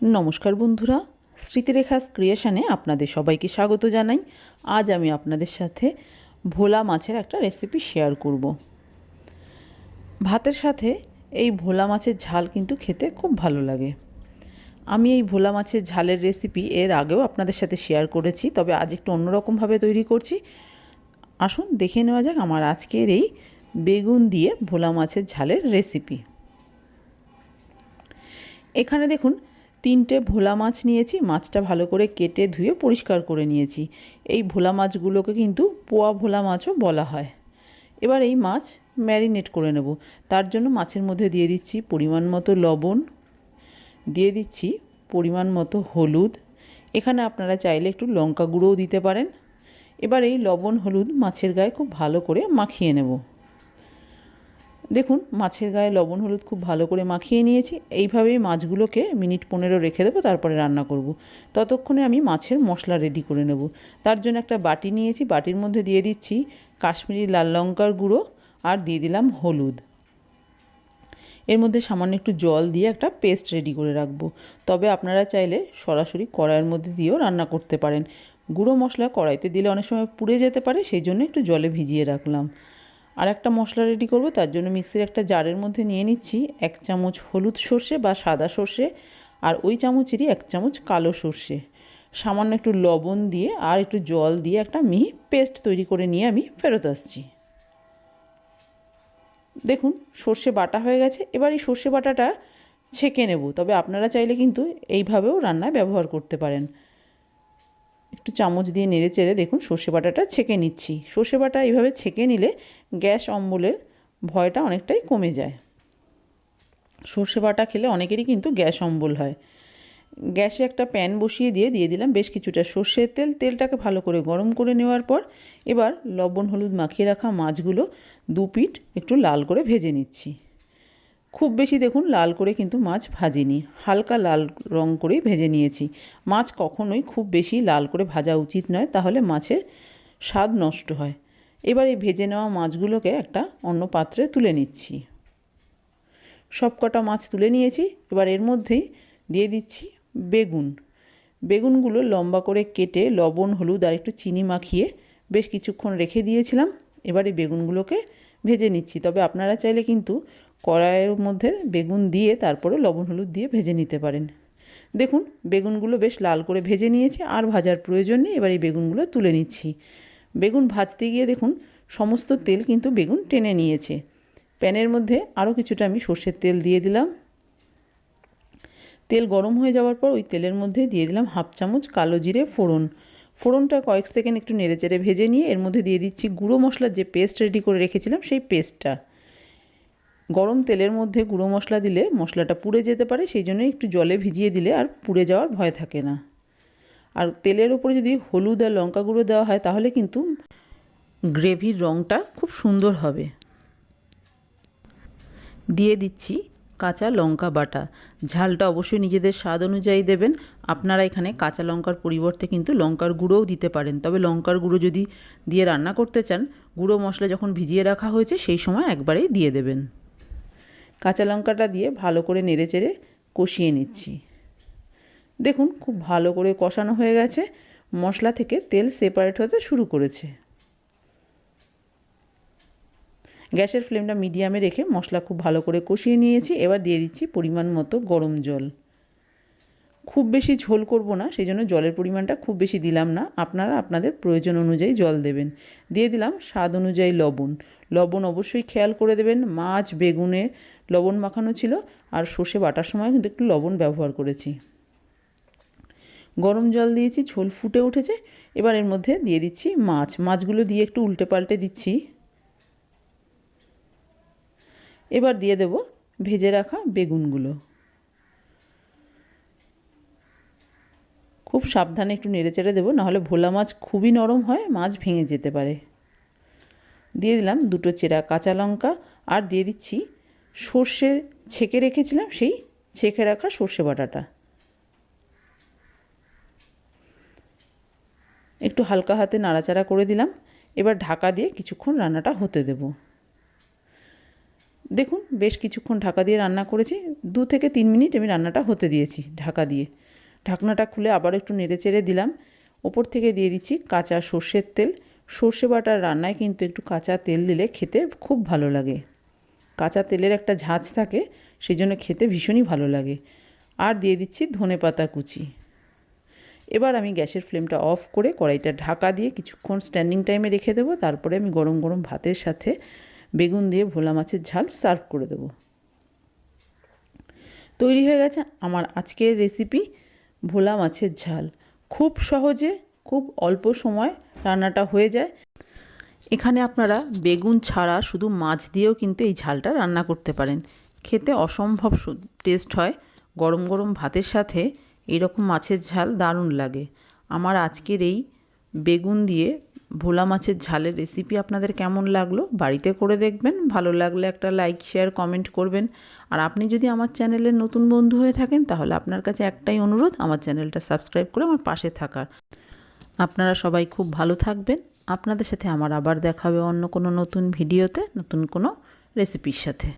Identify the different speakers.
Speaker 1: নমস্কার বন্ধুরা স্মৃতিরেখা ক্রিয়েশনে আপনাদের সবাইকে স্বাগত জানাই। আজ আমি আপনাদের সাথে ভোলা মাছের একটা রেসিপি শেয়ার করব। ভাতের সাথে এই ভোলা মাছের ঝাল কিন্তু খেতে খুব ভালো লাগে। আমি এই ভোলা মাছের ঝালের রেসিপি এর আগেও আপনাদের সাথে শেয়ার করেছি, তবে আজ একটু অন্যরকমভাবে তৈরি করছি। আসুন দেখে নেওয়া যাক আমার আজকের এই বেগুন দিয়ে ভোলা মাছের ঝালের রেসিপি এখানে দেখুন তিনটে ভোলা মাছ নিয়েছি, মাছটা ভালো করে কেটে ধুয়ে পরিষ্কার করে নিয়েছি। এই ভোলা মাছগুলোকে কিন্তু পোয়া ভোলা মাছও বলা হয়। এবার এই মাছ ম্যারিনেট করে নেব। তার জন্য মাছের মধ্যে দিয়ে দিচ্ছি পরিমাণ মতো লবণ, দিয়ে দিচ্ছি পরিমাণ মতো হলুদ। এখানে আপনারা চাইলে একটু লঙ্কা গুঁড়োও দিতে পারেন। এবার এই লবণ হলুদ মাছের গায়ে খুব ভালো করে মাখিয়ে নেব। দেখুন, মাছের গায়ে লবণ, হলুদ খুব ভালো করে মাখিয়ে নিয়েছি। এইভাবেই মাছগুলোকে মিনিট পনেরো রেখে দেবো, তারপরে রান্না করব। ততক্ষণে আমি মাছের মশলা রেডি করে নেব। তার জন্য একটা বাটি নিয়েছি, বাটির মধ্যে দিয়ে দিচ্ছি কাশ্মীরি লাল লঙ্কার গুঁড়ো আর দিয়ে দিলাম হলুদ। এর মধ্যে সামান্য একটু জল দিয়ে একটা পেস্ট রেডি করে রাখব। তবে আপনারা চাইলে সরাসরি কড়াইয়ের মধ্যে দিয়েও রান্না করতে পারেন। গুঁড়ো মশলা কড়াইতে দিলে অনেক সময় পুড়ে যেতে পারে, সেই জন্য একটু জলে ভিজিয়ে রাখলাম। আর একটা মশলা রেডি করব, তার জন্য মিক্সির একটা জারের মধ্যে নিয়ে নিচ্ছি এক চামচ হলুদ সর্ষে বা সাদা সর্ষে আর ওই চামচেরই এক চামচ কালো সর্ষে। সামান্য একটু লবণ দিয়ে আর একটু জল দিয়ে একটা মিহি পেস্ট তৈরি করে নিয়ে আমি ফেরত আসছি। দেখুন, সর্ষে বাটা হয়ে গেছে, এবার এই সর্ষে বাটাটা ছেঁকে নেব, তবে আপনারা চাইলে কিন্তু এইভাবেও রান্নায় ব্যবহার করতে পারেন। একটু চামচ দিয়ে নেড়ে চেড়ে দেখুন সর্ষে বাটাটা ছেঁকে নিচ্ছি। সর্ষে বাটা এইভাবে ছেঁকে নিলে গ্যাস অম্বলের ভয়টা অনেকটাই কমে যায়। সর্ষে বাটা খেলে অনেকেরই কিন্তু গ্যাস অম্বল হয়। গ্যাসে একটা প্যান বসিয়ে দিয়ে দিয়ে দিলাম বেশ কিছুটা সর্ষের তেল। তেলটাকে ভালো করে গরম করে নেওয়ার পর এবার লবণ, হলুদ মাখিয়ে রাখা মাছগুলো দু পিঠ একটু লাল করে ভেজে নিচ্ছি। খুব বেশি দেখুন, লাল করে কিন্তু মাছ ভাজিনি। হালকা লাল রং করেই ভেজে নিয়েছি। মাছ কখনোই খুব বেশি লাল করে ভাজা উচিত নয়, তাহলে মাছের স্বাদ নষ্ট হয়। এবার এই ভেজে নেওয়া মাছগুলোকে একটা অন্য পাত্রে তুলে নিচ্ছি। সব কটা মাছ তুলে নিয়েছি। এবার এর মধ্যেই দিয়ে দিচ্ছি বেগুন। বেগুনগুলো লম্বা করে কেটে লবণ, হলুদ আর একটু চিনি মাখিয়ে বেশ কিছুক্ষণ রেখে দিয়েছিলাম। এবার বেগুনগুলোকে ভেজে নিচ্ছি। তবে আপনারা চাইলে কিন্তু কড়াইয়ের মধ্যে বেগুন দিয়ে তারপরে লবণ হলুদ দিয়ে ভেজে নিতে পারেন। দেখুন, বেগুনগুলো বেশ লাল করে ভেজে নিয়েছি, আর ভাজার প্রয়োজন নেই, এবার এই বেগুনগুলো তুলে নিচ্ছি। বেগুন ভাজতে গিয়ে দেখুন, সমস্ত তেল কিন্তু বেগুন টেনে নিয়েছে। প্যানের মধ্যে আরও কিছুটা আমি সর্ষের তেল দিয়ে দিলাম। তেল গরম হয়ে যাওয়ার পর ওই তেলের মধ্যে দিয়ে দিলাম হাফ চামচ কালো জিরে ফোড়ন। ফোড়নটা কয়েক সেকেন্ড একটু নেড়ে চেড়ে ভেজে নিয়ে এর মধ্যে দিয়ে দিচ্ছি গুঁড়ো মশলার যে পেস্ট রেডি করে রেখেছিলাম, সেই পেস্টটা। গরম তেলের মধ্যে গুঁড়ো মশলা দিলে মশলাটা পুড়ে যেতে পারে, সেই জন্য একটু জলে ভিজিয়ে দিলে আর পুড়ে যাওয়ার ভয় থাকে না। আর তেলের ওপরে যদি হলুদ আর লঙ্কা গুঁড়ো দেওয়া হয়, তাহলে কিন্তু গ্রেভির রঙটা খুব সুন্দর হবে। দিয়ে দিচ্ছি কাঁচা লঙ্কা বাটা। ঝালটা অবশ্যই নিজেদের স্বাদ অনুযায়ী দেবেন। আপনারা এখানে কাঁচা লঙ্কার পরিবর্তে কিন্তু লঙ্কার গুঁড়োও দিতে পারেন। তবে লঙ্কার গুঁড়ো যদি দিয়ে রান্না করতে চান, গুঁড়ো মশলা যখন ভিজিয়ে রাখা হয়েছে, সেই সময় একবারেই দিয়ে দেবেন। কাঁচা লঙ্কাটা দিয়ে ভালো করে নেড়ে চেড়ে কষিয়ে নিচ্ছি। দেখুন, খুব ভালো করে কষানো হয়ে গেছে। মশলা থেকে তেল সেপারেট হতে শুরু করেছে। গ্যাসের ফ্লেমটা মিডিয়ামে রেখে মশলা খুব ভালো করে কষিয়ে নিয়েছি। এবার দিয়ে দিচ্ছি পরিমাণ মতো গরম জল। খুব বেশি ঝোল করব না সেই জন্য জলের পরিমাণটা খুব বেশি দিলাম না। আপনারা আপনাদের প্রয়োজন অনুযায়ী জল দেবেন। দিয়ে দিলাম স্বাদ অনুযায়ী লবণ। লবণ অবশ্যই খেয়াল করে দেবেন, মাছ, বেগুনে লবণ মাখানো ছিল আর সর্ষে বাটার সময় কিন্তু একটু লবণ ব্যবহার করেছি। গরম জল দিয়েছি, ঝোল ফুটে উঠেছে। এবার এর মধ্যে দিয়ে দিচ্ছি মাছ। মাছগুলো দিয়ে একটু উল্টে পাল্টে দিচ্ছি। এবার দিয়ে দেব ভেজে রাখা বেগুনগুলো। খুব সাবধানে একটু নেড়ে চেড়ে দেবো, নাহলে ভোলা মাছ খুবই নরম হয়, মাছ ভেঙে যেতে পারে। দিয়ে দিলাম দুটো চেরা কাঁচা লঙ্কা আর দিয়ে দিচ্ছি সর্ষে ছেঁকে রেখেছিলাম, সেই ছেঁকে রাখা সর্ষে বাটাটা। একটু হালকা হাতে নাড়াচাড়া করে দিলাম, এবার ঢাকা দিয়ে কিছুক্ষণ রান্নাটা হতে দেব। দেখুন, বেশ কিছুক্ষণ ঢাকা দিয়ে রান্না করেছি, দু থেকে তিন মিনিট আমি রান্নাটা হতে দিয়েছি ঢাকা দিয়ে। ঢাকনাটা খুলে আবার একটু নেড়ে চেড়ে দিলাম। ওপর থেকে দিয়ে দিচ্ছি কাঁচা সর্ষের তেল। সর্ষে বাটার রান্নায় কিন্তু একটু কাঁচা তেল দিলে খেতে খুব ভালো লাগে। কাঁচা তেলের একটা ঝাঁঝ থাকে সেই জন্য খেতে ভীষণই ভালো লাগে। আর দিয়ে দিচ্ছি ধনে পাতা কুচি। এবার আমি গ্যাসের ফ্লেমটা অফ করে কড়াইটা ঢাকা দিয়ে কিছুক্ষণ স্ট্যান্ডিং টাইমে রেখে দেবো। তারপরে আমি গরম গরম ভাতের সাথে বেগুন দিয়ে ভোলা মাছের ঝাল সার্ভ করে দেবো। তৈরি হয়ে গেছে আমার আজকের রেসিপি ভোলা মাছের ঝাল। খুব সহজে, খুব অল্প সময় রান্নাটা হয়ে যায়। এখানে আপনারা বেগুন ছাড়া শুধু মাছ দিয়েও কিন্তু এই ঝালটা রান্না করতে পারেন। খেতে অসম্ভব টেস্ট হয়। গরম গরম ভাতের সাথে এরকম মাছের ঝাল দারুণ লাগে। আমার আজকের এই বেগুন দিয়ে ভোলা মাছের ঝালের রেসিপি আপনাদের কেমন লাগল বাড়িতে করে দেখবেন। ভালো লাগলে একটা লাইক শেয়ার কমেন্ট করবেন। আর আপনি যদি আমার চ্যানেলের নতুন বন্ধু হয়ে থাকেন তাহলে আপনার কাছে একটাই অনুরোধ, আমার চ্যানেলটা সাবস্ক্রাইব করে আমার পাশে থাকার। আপনারা সবাই খুব ভালো থাকবেন। আপনাদের সাথে আমার আবার দেখাবে অন্য কোনো নতুন ভিডিওতে নতুন কোনো রেসিপির সাথে।